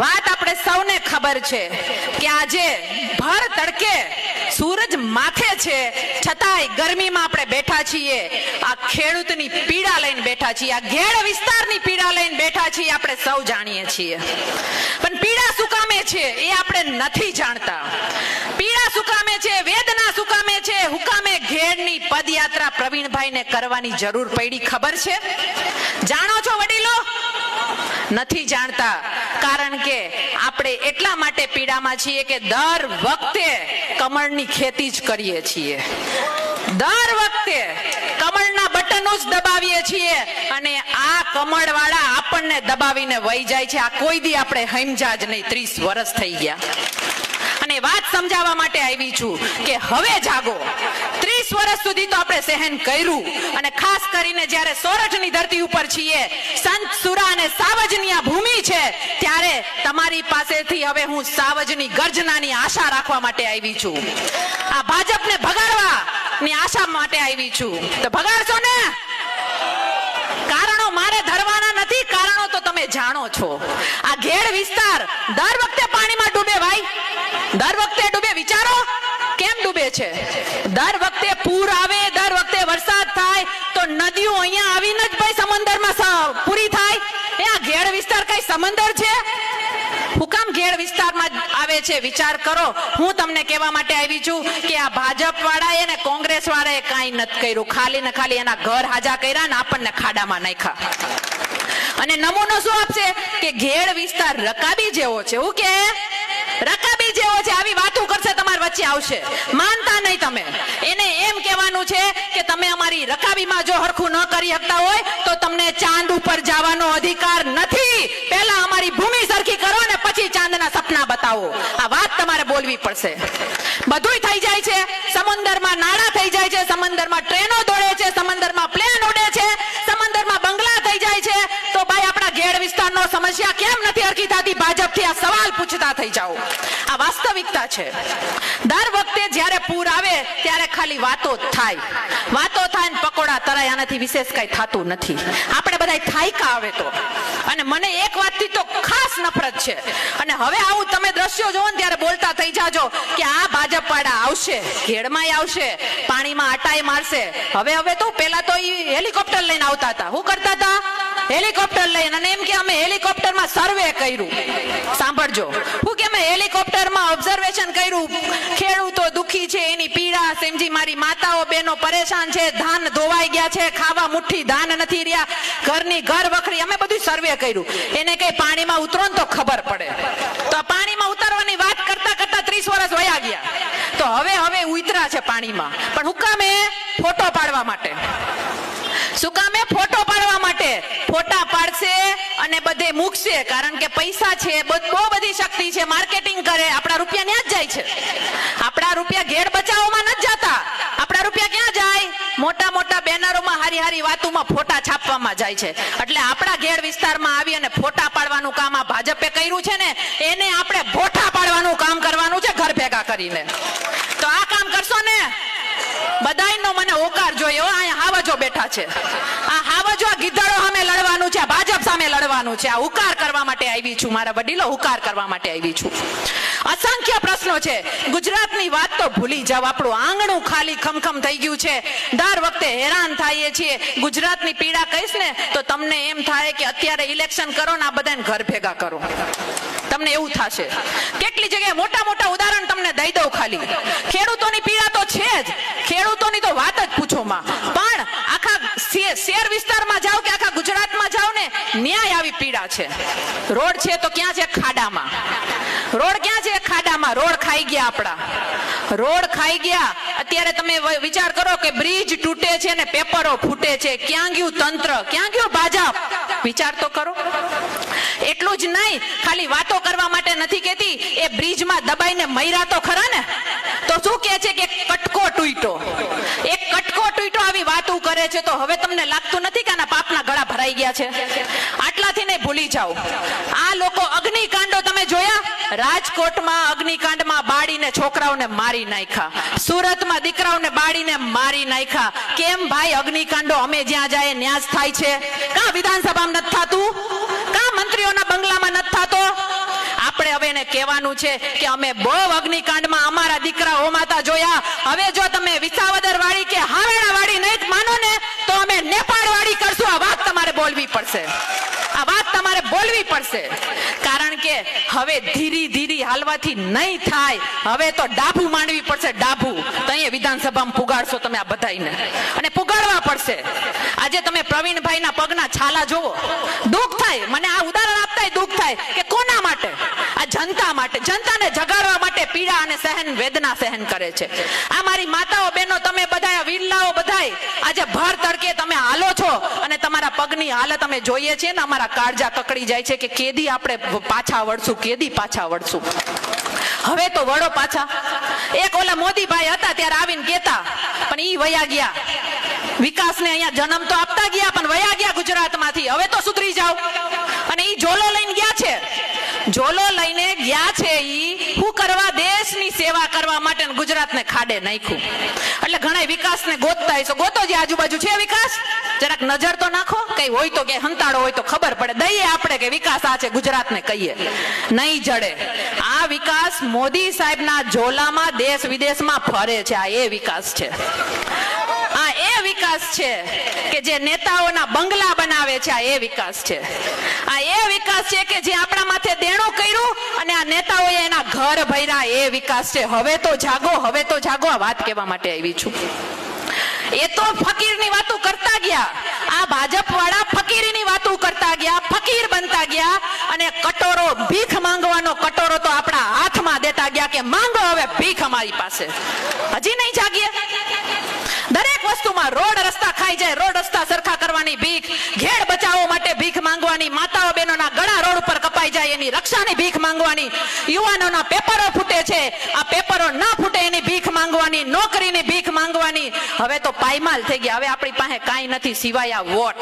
વાત આપણે સૌને ખબર છે કે આજે ભર તડકે સૂરજ માથે છે, છતાંય ગરમીમાં આપણે બેઠા છીએ. આ ખેડૂતની પીડા લઈને બેઠા છીએ, આ ઘેડ વિસ્તારની પીડા લઈને બેઠા છીએ આપણે સૌ જાણીએ છીએ. પણ પીડા શું કામે છે એ આપણે નથી જાણતા. પીડા સુકામે છે, વેદના શું કામે છે, હુકામે ઘેડની પદયાત્રા પ્રવીણભાઈને કરવાની જરૂર પડી ખબર છે? જાણો છો વડીલો? નથી જાણતા. કારણ કે આપણે એટલા માટે પીડામાં છીએ કે દર વખતે કમળની ખેતી જ કરીએ છીએ. દર વખતે કમળના બટનો જ દબાવીએ છીએ અને આ કમળવાળા આપણને દબાવીને વહી જાય છે. આ કોઈ દી આપણે હમજા નહીં. ત્રીસ વર્ષ થઈ ગયા. અને વાત સમજાવવા માટે આવી છું કે હવે જાગો. વર્ષ સુધી તો આપણે સહન કર્યું. અને ખાસ કરીને જ્યારે સોરઠની ધરતી ઉપર છીએ, સંત સુરા અને સાવજની ભૂમિ છે, ત્યારે તમારી પાસેથી હવે હું સાવજની ગર્જનાની આશા રાખવા માટે આવી છું. આ ભાજપને ભગાડવા ની આશા માટે આવી છું. તો ભગાડશો ને? કારણો મારે ધરવાના નથી, કારણો તો તમે જાણો છો. આ ઘેડ વિસ્તાર, દર વખતે પાણીમાં ડૂબે ભાઈ દર વખતે ડૂબે વિચારો કેમ ડૂબે છે. દર વખતે પૂર આવે, દર વખતે વરસાદ થાય, તો નદીઓ અહીંયા આવીને જ ભાઈ સમંદરમાં પૂરી થાય. એ આ ઘેડ વિસ્તાર કઈ સમંદર છે? હુકામ ઘેડ વિસ્તારમાં આવે છે? વિચાર કરો. હું તમને કહેવા માટે આવી છું કે આ ભાજપ વાળાએ ને કોંગ્રેસ વાળાએ કાંઈ નથી કર્યું. ખાલી ને ખાલી એના ઘર હાજા કર્યા ને આપણને ખાડામાં નાખ્યા. અને નમૂનો શું આપશે? કે ઘેડ વિસ્તાર રકાબી જેવો છે. હું કે? રકાબી વાતો કરશે, તમારી વચ્ચે આવશે. માનતા નહીં તમે. એને એમ કહેવાનું છે કે તમે અમારી રકાબીમાં જો હરખું ન કરી શકતા હોય, તો તમને ચાંદ ઉપર જવાનો અધિકાર નથી. પહેલા અમારી ભૂમિ સરખી કરો ને પછી ચાંદના સપના બતાવો. આ વાત તમારે બોલવી પડશે. બધુંય થઈ જાય છે. સમંદરમાં નાળા થઈ જાય છે. સમંદરમાં ટ્રેનો દોડે છે. સમંદરમાં પ્લેન ઉડે છે. સમંદરમાં બંગલા થઈ જાય છે. તો ભાઈ, આપણા ઘેડ વિસ્તારનો સમસ્યા કેમ નથી હરખી થતી ભાજપથી આ સવાલ પૂછતા થઈ જાઓ. આ વાસ્તવિકતા છે. દર વખતે જ્યારે પૂર આવે ત્યારે ખાલી વાતો જ થાય. વાતો થાય ને પકોડા તરાય, આનાથી વિશેષ કઈ થતું નથી. આપણે બધા થાયકા આવે તો. અને મને એક વાતથી તો નફરત છે. અને હવે આવું તમે દ્રશ્યો જોવો ને ત્યારે બોલતા થઈ જાજો કે આ ભાજપ વાળા આવશે, ઘેડમાંય આવશે, પાણીમાં આટાય મારશે. હવે હવે તો પેલા તો એ હેલિકોપ્ટર લઈને આવતા હતા. શું કરતા હતા? હેલિકોપ્ટર લઈને. અને એમ કે અમે હેલિકોપ્ટરમાં સર્વે કર્યું. સાંભળજો. હું કે અમે હેલિકોપ્ટરમાં ઓબ્ઝર્વેશન કર્યું. ખેડૂતો દુખી છે, એની પીડા સમજી મારી માતાઓ, બહેનો પરેશાન છે, ધાન ધોવાઈ ગયા છે, ખાવા મુઠ્ઠી ધાન નથી રહ્યા. ઘરની ઘર વખરી અમે બધું સર્વે કર્યું. એને કઈ પાણીમાં ઉતરો ને તો ખબર પડે. તો પાણીમાં ઉતારવાની વાત કરતા કરતા ત્રીસ વર્ષ વયા ગયા. તો હવે હવે ઉતરા છે પાણીમાં. પણ હુકામે ફોટો પાડવા માટે? શું કામે ફોટો પાડવા માટે? ફોટા પાડશે અને બધે મૂકશે. કારણ કે પૈસા છે બહુ બધી શક્તિ છે. માર્કેટિંગ કરે. આપણા રૂપિયા ન્યા જ જાય છે. આપણા રૂપિયા ઘેર બચાવવામાં નથી જતા આપણા રૂપિયા ક્યાં જાય મોટા મોટા બેનરોમાં હારી હારી વાતોમાં ફોટા છાપવામાં જાય છે. એટલે આપણા ઘેર વિસ્તારમાં આવી અને ફોટા પાડવાનું કામ આ ભાજપે કર્યું છે ને, એને આપણે ફોટા પાડવાનું કામ કરવાનું છે ઘર ભેગા કરીને. તો આ કામ કરશો ને, બધાયનો મને ઓકાર જોઈએ અહીંયા હાવજો બેઠા છે. આ હાવજો ગીધડો અમે ભાજપ લડવાનું છે? આ હુકાર કરવા માટે આવી છું, મારા વડીલો હુકાર કરવા માટે આવી છું. અસંખ્ય પ્રશ્નો છે. ગુજરાતની વાત તો ભૂલી જાવ આપણું આંગણું ખાલી ખમખમ થઈ ગયું છે. દર વખતે હેરાન થઈએ છીએ. ગુજરાતની પીડા કહીશ ને, તો તમને એમ થાય કે અત્યારે ઇલેક્શન કરો ને આ બધાને ઘર ભેગા કરો. તમને એવું થશે. કેટલી જગ્યાએ મોટા મોટા ઉદાહરણ તમને દઈ દઉં ખાલી. ખેડૂતોની પીડા તો છે જ ખેડૂતોની તો વાત જ પૂછો માં પણ આખા શે- શહેર વિસ્તારમાં જાઓ કે આખા ગુજરાતમાં જાઓ ને ન્યાય આવી પીડા છે. રોડ છે તો ક્યાં છે? ખાડામાં. રોડ ક્યાં છે? ખાડામાં. રોડ ખાઈ ગયા આપણા. રોડ ખાઈ ગયા. અત્યારે તમે વિચાર કરો કે બ્રિજ તૂટે છે ને પેપરો ફૂટે છે. ક્યાં ગયું તંત્ર? ક્યાં ગયો ભાજપ? વિચાર તો કરો. એટલું જ નહીં. ખાલી વાતો કરવા માટે નથી કેતી એ બ્રિજમાં દબાઈને મૈરા તો ખરા ને તો શું કહે છે કે કટકો તૂટ્યો એક કટકો તૂટ્યો આવી વાતો કરે છે તો હવે તમને લાગતું નથી કે આના પાપના ગળા ભરાઈ ગયા છે? આટલાથી નહીં ભૂલી જાઓ. આ લોકો અગ્નિકાંડો તમે જોયા? રાજકોટમાં અગ્નિકાંડમાં બાળીને છોકરાઓને મારી નાખ્યા. સુરતમાં દીકરાઓને બાળીને મારી નાખ્યા. કેમ ભાઈ અગ્નિકાંડો? અમે જ્યાં જાય ન્યાસ થાય છે. કા વિધાનસભામાં નથી થતું? કા મંત્રીઓના બંગલામાં નથી થતો? આપણે હવે એને કહેવાનું છે કે અમે બહુ અગ્નિકાંડમાં અમારા દીકરા હોમાતા જોયા. હવે જો તમે વિસાવદર વાળી કે હાવેડા વાળી નહીં માનો ને તો અમે નેપાળ વાળી કરશું આ વાત તમારે બોલવી પડશે. આ વાત તમારે બોલવી પડશે. કારણ કે હવે ધીરી ધીરે હાલવાથી નહીં થાય. હવે તો ડાભું માંડવી પડશે, ડાભું. તો અહીંયા વિધાનસભામાં પુગાડશો તમે આ બધાને અને પુગાડવા પડશે. આજે તમે પ્રવીણભાઈના પગના છાલા જોવો દુઃખ થાય. મને આ ઉદાહરણ આપતા દુઃખ થાય કે માટે જનતા માટે, જનતાને જગાડવા માટે પીડા અને સહન વેદના સહન કરે છે. આ મારી માતાઓ બહેનો, તમે બધા વીરલાઓ બધા આજે ભર તડકે તમે હાલો છો અને તમારા પગની હાલત અમે જોઈએ છીએ ને અમારા કાળજા કકડી જાય છે કે કેદી આપણે પાછા વળશું, કેદી પાછા વળશું. હવે તો વળો પાછા. એક ઓલા મોદીભાઈ હતા ત્યારે આવીને કેતા પણ ઈ વયા ગયા. વિકાસને અહીંયા જન્મ તો આપતા ગયા, પણ વયા ગયા ગુજરાતમાંથી. હવે તો સુધરી જાઓ. અને ઈ જોલો લઈને ગયા છે. જોલો લઈને ગયા છે ઈ. હું કરવા દેશની સેવા કરવા માટે ગુજરાતને ખાડે નાખ્યું. એટલે ઘણા વિકાસને ગોતતા હશો. ગોતો જે આજુબાજુ છે વિકાસ? જરાક નજર તો નાખો. કઈ હોય તો કે હંતાડો હોય તો ખબર પડે. દઈએ આપણે કે વિકાસ આ છે, ગુજરાતને કહીએ. નહીં જડે. આ વિકાસ મોદી સાહેબના ઝોલામાં દેશ વિદેશમાં ફરે છે. આ એ વિકાસ છે. એ વિકાસ છે કે જે નેતાઓના બંગલા બનાવે છે, આ એ વિકાસ છે. આ એ વિકાસ છે કે જે આપણા માથે દેણું કર્યું અને આ નેતાઓએ એના ઘર ભર્યા, એ વિકાસ છે. હવે તો જાગો, હવે તો જાગો, આ વાત કહેવા માટે આવી છું. એ તો ફકીરની વાતો કરતા ગયા. આ ભાજપ વાળા ફકીરીની વાતો કરતા ગયા, ફકીર બનતા ગયા અને કટોરો, ભીખ માંગવાનો કટોરો તો આપણા હાથમાં દેતા ગયા કે માંગો હવે ભીખ અમારી પાસે. હજી નહીં જાગીએ? દરેક વસ્તુમાં રોડ રસ્તા ખાઈ જાય, રોડ રસ્તા સરખા કરવાની ભીખ. ઘેડ બચાવો માટે ભીખ માંગવાની, માતાઓ બહેનોના ગળા રોડ ઉપર કપાઈ જાય એની રક્ષાની ભીખ માંગવાની. યુવાનોના પેપરો ફૂટે છે, આ પેપરો ના ફૂટે માંગવાની નોકરીની ભીખ માંગવાની. હવે તો પાયમાલ થઈ ગયા. હવે આપણી પાસે કાંઈ નથી સિવાય આ વોટ.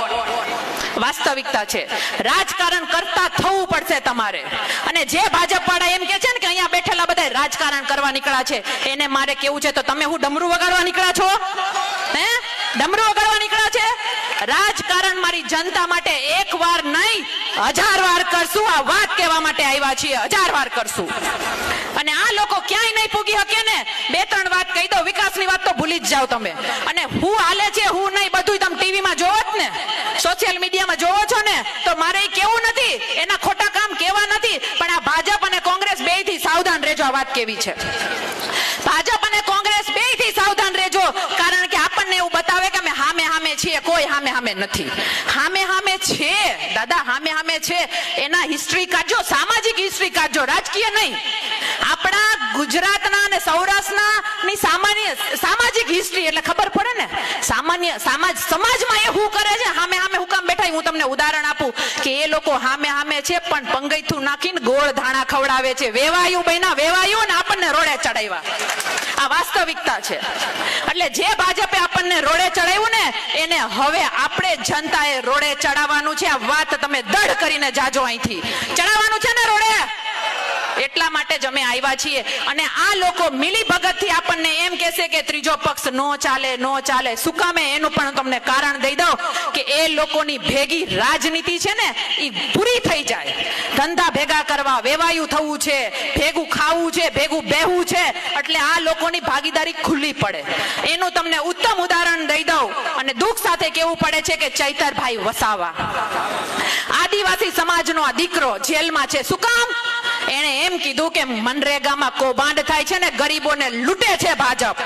વાસ્તવિકતા છે. રાજકારણ કરતા થવું પડશે તમારે. અને જે ભાજપ વાળા એમ કે છે ને કે અહીંયા બેઠેલા બધા રાજકારણ કરવા નીકળ્યા છે, એને મારે કેવું છે? તો તમે હું ડમરું વગાડવા નીકળ્યા છો? હે? ડમરું વગાડવા નીકળ્યા છે? રાજકારણ મારી જનતા માટે એક વાર નહીં, હજાર વાર કરશું. આ વાત કહેવા માટે આવ્યા છીએ. હજાર વાર કરશું. અને આ લોકો ક્યાંય નહીં પૂગી શકે ને? બે ત્રણ વાત કહી દો વિકાસની વાત તો ભૂલી જ જાઓ તમે. અને હું હાલે છે, હું નહીં બધું તમે ટીવીમાં જોવો જ ને? સોશિયલ મીડિયામાં જોવો છો ને? તો મારે કેવું નથી? એના ખોટા કામ કેવા નથી? પણ આ ભાજપ અને કોંગ્રેસ બેથી સાવધાન રહેજો, આ વાત કેવી છે. ભાજપ અને કોંગ્રેસ બેથી સાવધાન રહેજો કારણ કે આપણને એવું બતાવે કે અમે છીએ કોઈ હામે હામે નથી. હામે હામે છે, દાદા, હામે હામે છે. એના હિસ્ટ્રી કાઢજો, સામાજિક હિસ્ટ્રી કાઢજો, રાજકીય નહીં. આપણા ગુજરાતના અને સૌરાષ્ટ્રના ની સામાન્ય, સામાજિક હિસ્ટ્રી એટલે ખબર પડે ને? સામાન્ય, સમાજ, સમાજમાં એ હું કરે છે, હામે હામે હું કામ બેઠા, હું તમને ઉદાહરણ આપું કે એ લોકો હામે હામે છે, પણ પંગૈથું નાખીને ગોળ ધાણા ખવડાવે છે. વેવાયું બહેના વેવાયું ને આપણને રોડે ચડાવ્યા. આ વાસ્તવિકતા છે. એટલે જે ભાજપે આપણને રોડે ચડાવ્યું ને, એને હવે આપણે જનતાએ રોડે ચડાવવાનું છે. આ વાત તમે દઢ કરીને જાજો અહીંથી. ચડાવવાનું છે ને રોડે? એટલા માટે જ અમે આવ્યા છીએ. અને આ લોકો મિલી ભગતથી આપણને એમ કહેશે કે ત્રીજો પક્ષ નો ચાલે નો ચાલે. શું એનું પણ તમને કારણ દઈ દઉં કે એ લોકોની ભેગી રાજનીતિ છે ને એ પૂરી થઈ જાય. ધંધા ભેગા કરવા, વેવાયું થવું છે, ભેગું ખાવું છે, ભેગું બેહવું છે, એટલે આ લોકોની ભાગીદારી ખુલ્લી પડે. એનું તમને ઉત્તમ ઉદાહરણ દઈ દઉં અને દુઃખ સાથે કેવું પડે છે કે ચૈતરભાઈ વસાવા. આદિવાસી સમાજનો આ દીકરો જેલમાં છે. શું કામ? એણે એમ કીધું કે મનરેગામાં કૌભાંડ થાય છે ને ગરીબોને લૂંટે છે ભાજપ.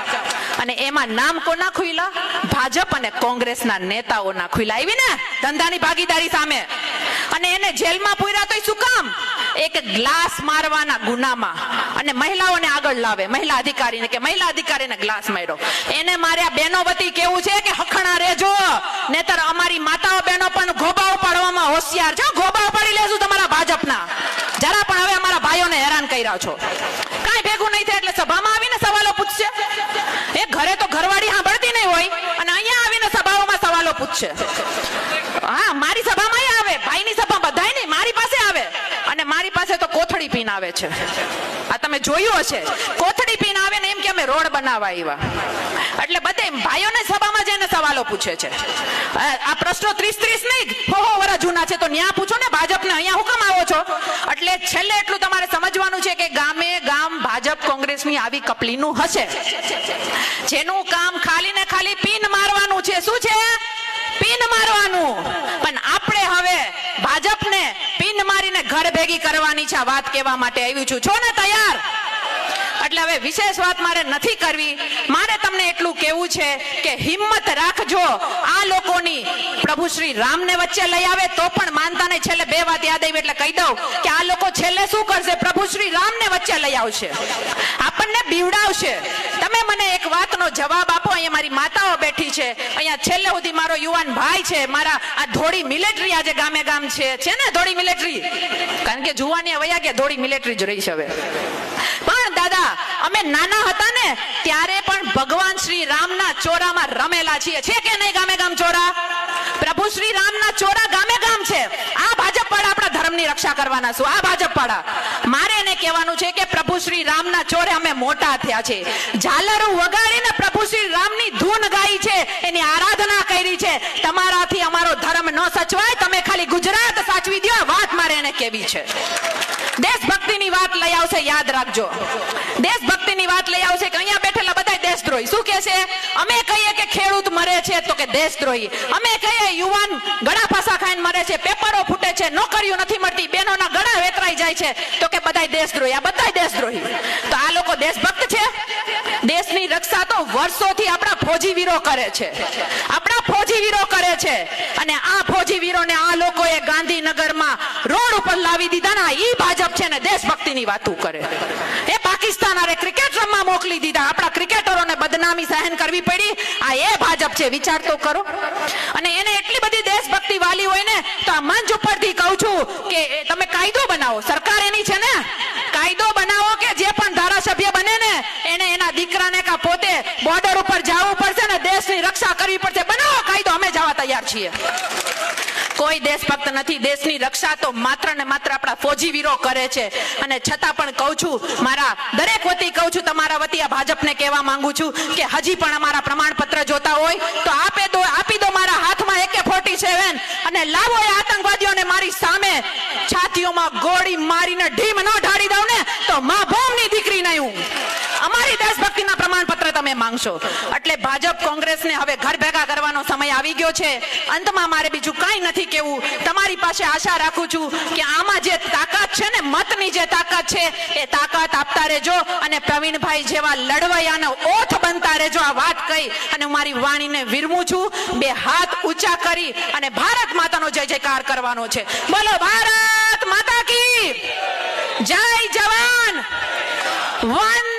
અને એમાં નામ કોના ખુઈલા ભાજપ અને કોંગ્રેસના નેતાઓના ખુઈલા આવી ને? ધંધાની ભાગીદારી સામે. અને એને જેલમાં પૂર્યા તો શું કામ? એક ગ્લાસ મારવાના ગુનામાં. અને મહિલાઓને આગળ લાવે. મહિલા અધિકારીને કે મહિલા અધિકારીને ગ્લાસ માર્યો. એને માર્યા બહેનો વતી કેવું છે કે હખણા રહેજો નેતર અમારી માતાઓ બહેનો પણ હોશિયાર છો ગોબા પડી લેશું તમારા ભાજપના. જરા પણ હવે અમારા ભાઈઓને હેરાન કર્યા છો. કાંઈ ભેગું નહીં થાય એટલે સભામાં આવીને સવાલો પૂછશે. એ ઘરે તો ઘરવાળી સાંભળતી નહીં હોય, અને અહીંયા આવીને સભાઓમાં સવાલો પૂછશે. હા, મારી સભામાં ય આવે ભાઈની સભા બધાય નહીં મારી પાસે આવે અને મારી પાસે તો કોથળી પીન છે. આ તમે જોયું હશે? કોથળી પીન ને એમ કે અમે રોડ બનાવવા આવ્યા એટલે બધે ભાઈઓને સભામાં જઈને સવાલો પૂછે છે. આ પ્રશ્નો ત્રીસ ત્રીસ નહીં હો વર્ષ જૂના છે, તો ન્યા પૂછો ને ભાજપને. અહીંયા હુકમ આવો છો? એટલે છેલ્લે એટલું તમારે સમજવાનું છે કે ગામે ગામ ભાજપ કોંગ્રેસની આવી કપલીનું હશે. જેનું કામ ખાલી ને ખાલી પીન મારવાનું છે. શું છે? પીન મારવાનું. પણ હવે ભાજપને પિન મારીને ઘર ભેગી કરવાની છે વાત કહેવા માટે આવી છું. છો ને તૈયાર? એટલે હવે વિશેષ વાત મારે નથી કરવી. મારે તમને એટલું કહેવું છે કે હિંમત રાખજો. આ લોકોની પ્રભુ શ્રી રામને વચ્ચે લઈ આવે તો પણ માનતાને છેલ્લે બે વાત યાદ આવી એટલે કહી દઉં કે આ લોકો છેલ્લે શું કરશે? પ્રભુ શ્રી રામને વચ્ચે લઈ આવશે. આપણને બીવડાવશે. તમે મને એક વાતનો જવાબ આપો અહીંયા મારી માતાઓ બેઠી છે. અહીંયા છેલ્લે સુધી મારો યુવાન ભાઈ છે. મારા આ ધોળી મિલિટરી આજે ગામે ગામ છે. છે ને ધોળી મિલિટરી કારણ કે જુવાની વયા ગયા ધોળી મિલિટરી જ રહી છે હવે દાદા, અમે નાના હતા ને, ત્યારે પણ ભગવાન શ્રી રામના ચોરામાં રમેલા છીએ. છે કે નહીં ગામે ગામ ચોરા? પ્રભુ શ્રી રામના ચોરા ગામે ગામ છે. આ ભાજપ વાળા આપણા ધર્મની રક્ષા કરવાના છું. આ ભાજપ વાળા મારે એને કહેવાનું છે કે પ્રભુ શ્રી રામના ચોરે અમે મોટા થયા છે. ઝાલરો વગાડીને પ્રભુ શ્રી રામની ધૂન ગાઈ છે. એની આરાધના કરી છે. તમારાથી અમારો ધર્મ ન સચવાય. તમે ખાલી ગુજરાત સાચવી દો વાત મારે એને કેવી છે. દેશભક્તિની વાત લઈ આવશે, યાદ રાખજો. દેશભક્તિની વાત લઈ આવશે કે અહીંયા બેઠેલા બધા દેશદ્રોહી. શું કે છે? અમે કહીએ કે ખેડૂત મરે છે તો કે દેશદ્રોહી. અમે કહીએ યુવાન ગળા ફાંસા ખાઈને મરે છે, પેપરો ફૂટે છે, નોકરીઓ નથી મળતી બહેનોના ગળા વેતરાઈ જાય છે તો કે બધાય દેશદ્રોહી. આ બધાય દેશદ્રોહી. તો આ લોકો દેશભક્ત છે? દેશની રક્ષા તો વર્ષોથી આપણા ફોજી વીરો કરે છે. આપણા ફોજી વીરો કરે છે. અને આ વીરોને આ લોકોએ ગાંધીનગરમાં રોડ ઉપર લાવી દીધા ને ઈ ભાજપ છે ને દેશભક્તિની વાતો કરે. એ પાકિસ્તાન અરે ક્રિકેટ રમવા મોકલી દીધા. આપણા ક્રિકેટરોને બદનામી સહન કરવી પડી. આ એ ભાજપ છે, વિચાર તો કરો. અને એને એટલી બધી દેશભક્તિ વાલી હોય ને, તો આ મંચ ઉપરથી કહું છું કે તમે કાયદો બનાવો. સરકાર એની છે ને, કાયદો બનાવો ધારાસભ્ય બને ને, એને એના દીકરાને કા પોતે બોર્ડર ઉપર જવું પડશે ને, દેશની રક્ષા કરવી પડશે. બનાવો કાયદો, અમે જવા તૈયાર છીએ. કોઈ દેશભક્ત નથી. દેશની રક્ષા તો માત્ર ને માત્ર આપણા ફોજી વીરો કરે છે. અને છતાં પણ કહું છું, મારા દરેક વતી કહું છું, તમારા વતી આ ભાજપને કહેવા માંગુ છું કે હજી પણ અમારા પ્રમાણપત્ર જોતા હોય, તો આપે દો, આપી દો મારા હાથમાં એકે ફોર્ટી સેવન અને લાવો એ આતંકવાદીઓને મારી સામે. છાતીઓમાં ગોળી મારીને ઢીમ ન ઢાળી દઉં ને, તો મા ભૌમની દીકરી હું પ્રમાણપત્ર તમે માંગશો. એટલે ભાજપ કોંગ્રેસને હવે ઘર ભેગા કરવાનો સમય આવી ગયો છે. અંતમાં મારે બીજું કાંઈ નથી કેવું તમારી પાસે આશા રાખું છું કે આમાં જે તાકાત છે ને, મતની જે તાકાત છે, એ તાકાત આપતા રહેજો અને પ્રવીણભાઈ જેવા લડવૈયાનો ઓથ બનતા રહેજો, આ વાત કહી. અને હું મારી વાણીને વિરમું છું. બે હાથ ઊંચા કરી અને ભારત માતાનો જય જયકાર કરવાનો છે. બોલો, ભારત માતા કી જય જવાન. વંદે